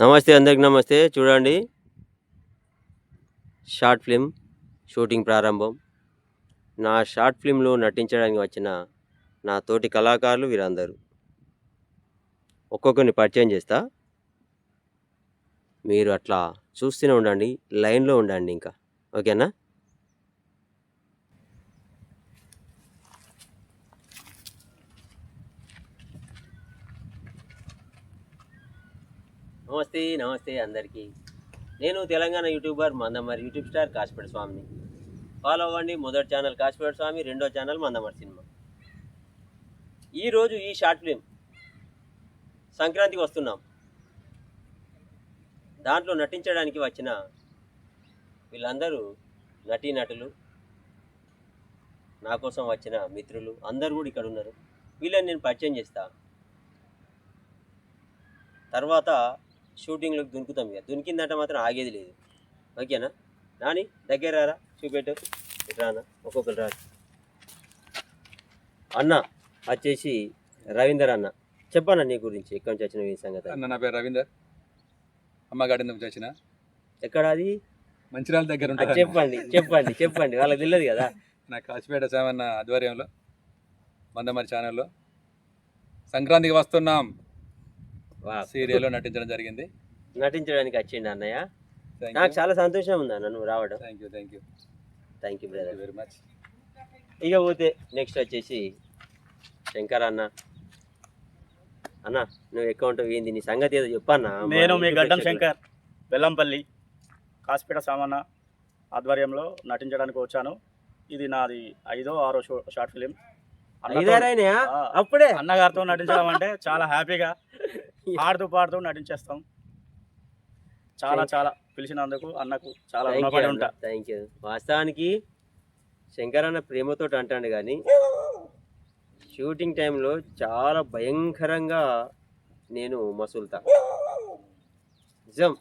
నమస్తే అందరికి నమస్తే. చూడండి. షార్ట్ ఫిల్మ్ షూటింగ్ ప్రారంభం. నా షార్ట్ ఫిల్మ్లో నటించడానికి వచ్చిన నా తోటి కళాకారులు వీరందరూ. ఒక్కొక్కరిని పరిచయం చేస్తా. మీరు అట్లా చూస్తూనే ఉండండి లైన్లో ఉండండి ఇంకా. ఓకేనా? నమస్తే నమస్తే అందరికీ. నేను Telangana YouTuber Mandamarri YouTube star Kasipet స్వామిని. ఫాలో అవ్వండి మొదటి ఛానల్ కాశీపేట స్వామి రెండో ఛానల్ మందమరి సినిమా. ఈరోజు ఈ షార్ట్ ఫిలిం సంక్రాంతికి వస్తున్నాం. దాంట్లో నటించడానికి వచ్చిన వీళ్ళందరూ నటీనటులు నా కోసం వచ్చిన మిత్రులు అందరూ కూడా ఇక్కడ ఉన్నారు. వీళ్ళని నేను పరిచయం చేస్తా. తర్వాత షూటింగ్లోకి దునుకుతాం ఇక. దునికిందంటే మాత్రం ఆగేది లేదు. ఓకేనా? నాని దగ్గర రారా? చూపెట్టు. రానా? ఒక్కొక్కరు రా అన్న వచ్చేసి రవీందర్ అన్న. చెప్పన్న నీ గురించి? ఎక్కడి నుంచి వచ్చిన ఈ సంగతి? అన్న నా పేరు రవీందర్. అమ్మగాడి నుంచి వచ్చిన. ఎక్కడ అది? మంచిర్యాల దగ్గర ఉంటుంది చెప్పండి చెప్పండి చెప్పండి. వాళ్ళకి తెలియదు కదా. నా కాశీపేట సామన్న ఆధ్వర్యంలో మందమరి ఛానల్లో సంక్రాంతికి వస్తున్నాం. సీరియల్లో నటించడం జరిగింది. నటించడానికి వచ్చిండు అన్నయ్య. నాకు చాలా సంతోషం ఉంది అన్న నువ్వు రావడం. Thank you thank you thank you brother very much ఇక పోతే నెక్స్ట్ వచ్చేసి శంకర్ అన్న. అన్న నువ్వు అకౌంట్ ఏంది? నీ సంగతి ఏదో చెప్పన్నా? నేను మీ గడ్డం శంకర్ బెల్లంపల్లి కాసిపేట సామన్న ఆధ్వర్యంలో నటించడానికి వచ్చాను. ఇది నాది ఐదో ఆరో షో షార్ట్ ఫిలిం. అన్నగారితో నటించడం అంటే చాలా హ్యాపీగా పాడుతూ పాడుతూ నటించేస్తాం. చాలా చాలా పిలిచినందుకు అన్నకు చాలా రుణపడి ఉంటా. థ్యాంక్ యూ వాస్తవానికి శంకర్ అన్న ప్రేమతో అంటాడు కానీ షూటింగ్ టైంలో చాలా భయంకరంగా నేను మసులుతా. నిజం.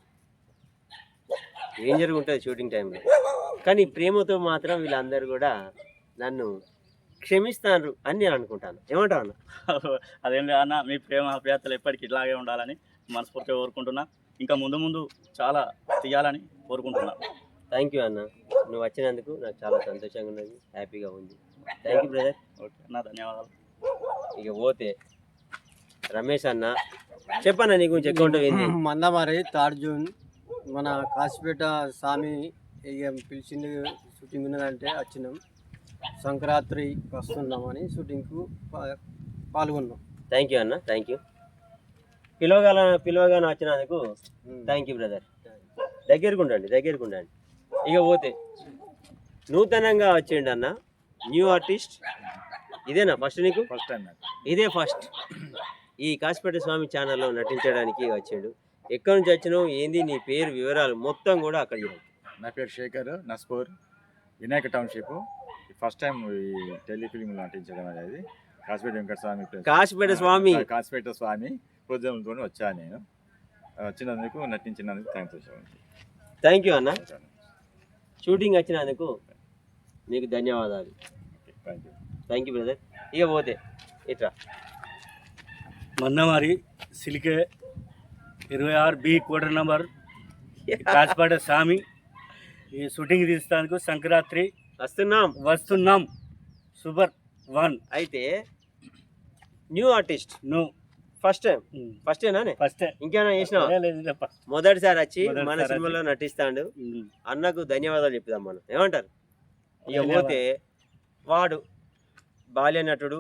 ఏం జరుగుంటుంది షూటింగ్ టైంలో? కానీ ప్రేమతో మాత్రం వీళ్ళందరూ కూడా నన్ను క్షమిస్తాను అని నేను అనుకుంటాను. ఏమంటావు అన్న? అదేం అన్న మీ ప్రేమ ఆప్యాయతలు ఎప్పటికీ ఇట్లాగే ఉండాలని మనస్ఫూర్తిగా కోరుకుంటున్నా. ఇంకా ముందు ముందు చాలా తీయాలని కోరుకుంటున్నా. థ్యాంక్ యూ అన్న. నువ్వు వచ్చినందుకు నాకు చాలా సంతోషంగా ఉన్నది హ్యాపీగా ఉంది. థ్యాంక్ యూ బ్రదర్ ఓకే అన్న ధన్యవాదాలు. ఇక పోతే రమేష్ అన్న చెప్పన్న నీ గురించి అకౌంట్ ఏంది? Mandamarri third June. మన కాసిపేట స్వామి ఇక పిలిచింది షూటింగ్ ఉన్నదంటే వచ్చినాం. సంక్రాంతి వస్తున్నామని షూటింగ్కు పాల్గొన్నాం. థ్యాంక్ యూ అన్న థ్యాంక్ యూ పిలవగల పిలవగానే వచ్చినందుకు థ్యాంక్ యూ బ్రదర్ దగ్గరకు ఉండండి దగ్గరకు ఉండండి ఇక పోతే నూతనంగా వచ్చిండు అన్న న్యూ ఆర్టిస్ట్ ఇదేనా ఫస్ట్ నీకు? ఫస్ట్ టైం ఇదే ఫస్ట్ ఈ కాసిపేట స్వామి ఛానల్లో నటించడానికి వచ్చిండు. ఎక్కడి నుంచి వచ్చినావు ఏంది నీ పేరు వివరాలు మొత్తం కూడా అక్కడ చెప్పు. నా పేరు Shekhar Naspur Vinayaka township. First time ఈ టెలిఫిలిం నటించడం అనేది. కాసిపేట వెంకట స్వామి కాసిపేట స్వామి. ఆ, కాసిపేట స్వామి ప్రోద్యమంతో వచ్చాను నేను. వచ్చినందుకు నటించినందుకు థ్యాంక్స్ థ్యాంక్ యూ అన్న. షూటింగ్ వచ్చినందుకు మీకు ధన్యవాదాలు. Thank you thank you brother ఇక పోతే ఇట్రా. మన్నమారి సిలికే ఇరవై ఆరు B quarter number Kasipet Swami ఈ షూటింగ్ తీస్తానికి సంక్రాంతి వస్తున్నాం. వస్తున్నాం. Super one. అయితే new artist. No first time first ఏనా ఫస్ట్ ఇంకేమైనా చేసినావా? మొదటిసారి వచ్చి మన సినిమాలో నటిస్తాడు. అన్నకు ధన్యవాదాలు చెప్దాం మనం. ఏమంటారు? ఇక. పోతే వాడు బాల్య నటుడు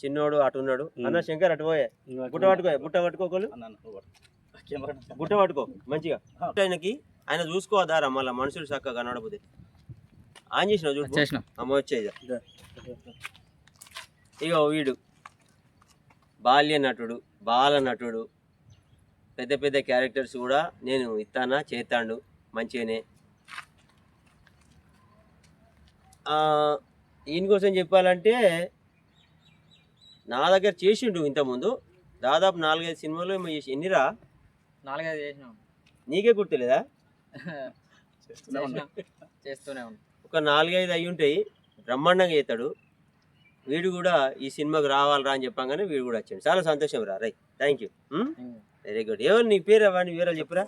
చిన్నోడు అటు ఉన్నాడు. అన్న శంకర్ అటు పోయే. బుట్ట పట్టుకో బుట్ట పట్టుకోకలు బుట్ట పట్టుకో మంచిగా. ఆయనకి ఆయన చూసుకోవద్దారా మళ్ళీ మనుషులు చక్కగా కనబడపోతే ఆన్ చేసినావు చూడు చేసినాం. అమ్మ వచ్చేది ఇక వీడు. బాల్య నటుడు బాల నటుడు. పెద్ద పెద్ద క్యారెక్టర్స్ కూడా నేను ఇస్తానా చేస్తాడు మంచిగానే. ఆ, ఈయన కోసం చెప్పాలంటే నా దగ్గర చేసిండు ఇంతకుముందు. దాదాపు నాలుగైదు సినిమాలు ఏమో చేసి ఎన్నిరా? నాలుగైదు చేసినాం. నీకే గుర్తులేదా. చేస్తూనే ఉన్నాం. ఒక నాలుగైదు అయి ఉంటాయి. బ్రహ్మాండంగా చేస్తాడు. వీడు కూడా ఈ సినిమాకి రావాలరా అని చెప్పంగానే వీడు కూడా వచ్చాడు. చాలా సంతోషం రా. రై థ్యాంక్ యూ వెరీ గుడ్. ఎవరు నీ పేరు అవన్నీ వివరాలు చెప్పురా.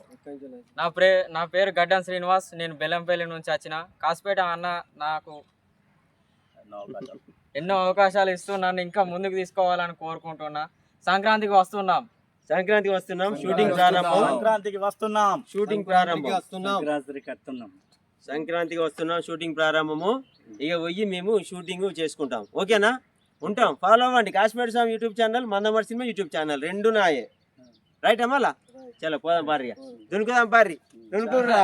నా ప్రే నా పేరు గడ్డం శ్రీనివాస్. నేను బెల్లంపల్లి నుంచి వచ్చిన. కాసిపేట అన్న నాకు ఎన్నో అవకాశాలు. ఇస్తూ నన్ను ఇంకా ముందుకు తీసుకోవాలని కోరుకుంటున్నా. సంక్రాంతికి వస్తున్నాం. సంక్రాంతికి వస్తున్నాం. షూటింగ్ ప్రారంభం. సంక్రాంతికి వస్తున్నాం. షూటింగ్ ప్రారంభం. సంక్రాంతికి వస్తున్నాం. సంక్రాంతికి వస్తున్నాం షూటింగ్ ప్రారంభము. ఇక పోయి మేము షూటింగ్ చేసుకుంటాం. ఓకేనా? ఉంటాం. ఫాలో అవ్వండి. Kashmir Swamy YouTube channel Mandamarri cinema YouTube channel. రెండు నాయే. రైట్ అమ్మాలా? చలో పోదాం పారి దునుకుదాం పారి దునుకుర్రా.